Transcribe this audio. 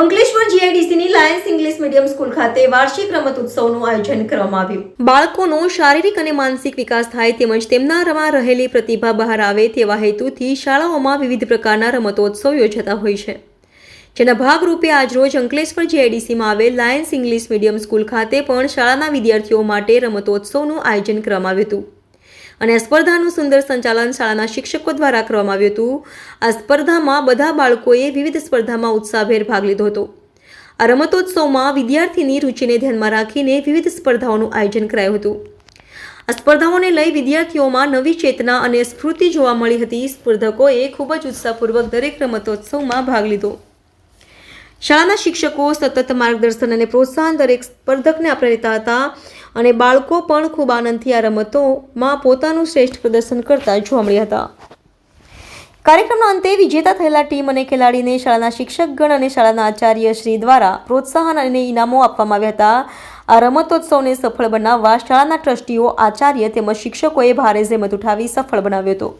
અંકલેશ્વર જીઆઈડીસીની Lions English medium school ખાતે વાર્ષિક રમત ઉત્સવનું આયોજન કરવામાં આવ્યું. બાળકોનો શારીરિક અને માનસિક વિકાસ થાય તેમજ તેમનામાં રહેલી પ્રતિભા બહાર આવે તેવા હેતુથી શાળાઓમાં વિવિધ પ્રકારના રમતોત્સવ યોજાતા હોય છે. જેના ભાગરૂપે આજરોજ અંકલેશ્વર જીઆઈડીસીમાં આવેલ લાયન્સ ઇંગ્લિશ મીડિયમ સ્કૂલ ખાતે પણ શાળાના વિદ્યાર્થીઓ માટે રમતોત્સવનું આયોજન કરવામાં આવ્યું હતું. અને આ સ્પર્ધાનું સુંદર સંચાલન શાળાના શિક્ષકો દ્વારા કરવામાં આવ્યું હતું. આ સ્પર્ધામાં બધા બાળકોએ વિવિધ સ્પર્ધામાં ઉત્સાહભેર ભાગ લીધો હતો. આ રમતોત્સવમાં વિદ્યાર્થીની રુચિને ધ્યાનમાં રાખીને વિવિધ સ્પર્ધાઓનું આયોજન કરાયું હતું. આ સ્પર્ધાઓને લઈ વિદ્યાર્થીઓમાં નવી ચેતના અને સ્ફૂર્તિ જોવા મળી હતી. સ્પર્ધકોએ ખૂબ જ ઉત્સાહપૂર્વક દરેક રમતોત્સવમાં ભાગ લીધો. શાળાના શિક્ષકો સતત માર્ગદર્શન અને પ્રોત્સાહન દરેક સ્પર્ધકને આપતા રહેતા હતા અને બાળકો પણ ખૂબ આનંદથી આ રમતોમાં પોતાનું શ્રેષ્ઠ પ્રદર્શન કરતા જોવા મળ્યા હતા. કાર્યક્રમના અંતે વિજેતા થયેલા ટીમ અને ખેલાડીને શાળાના શિક્ષકગણ અને શાળાના આચાર્ય શ્રી દ્વારા પ્રોત્સાહન અને ઇનામો આપવામાં આવ્યા હતા. આ રમતોત્સવને સફળ બનાવવા શાળાના ટ્રસ્ટીઓ, આચાર્ય તેમજ શિક્ષકોએ ભારે જહેમત ઉઠાવી સફળ બનાવ્યો હતો.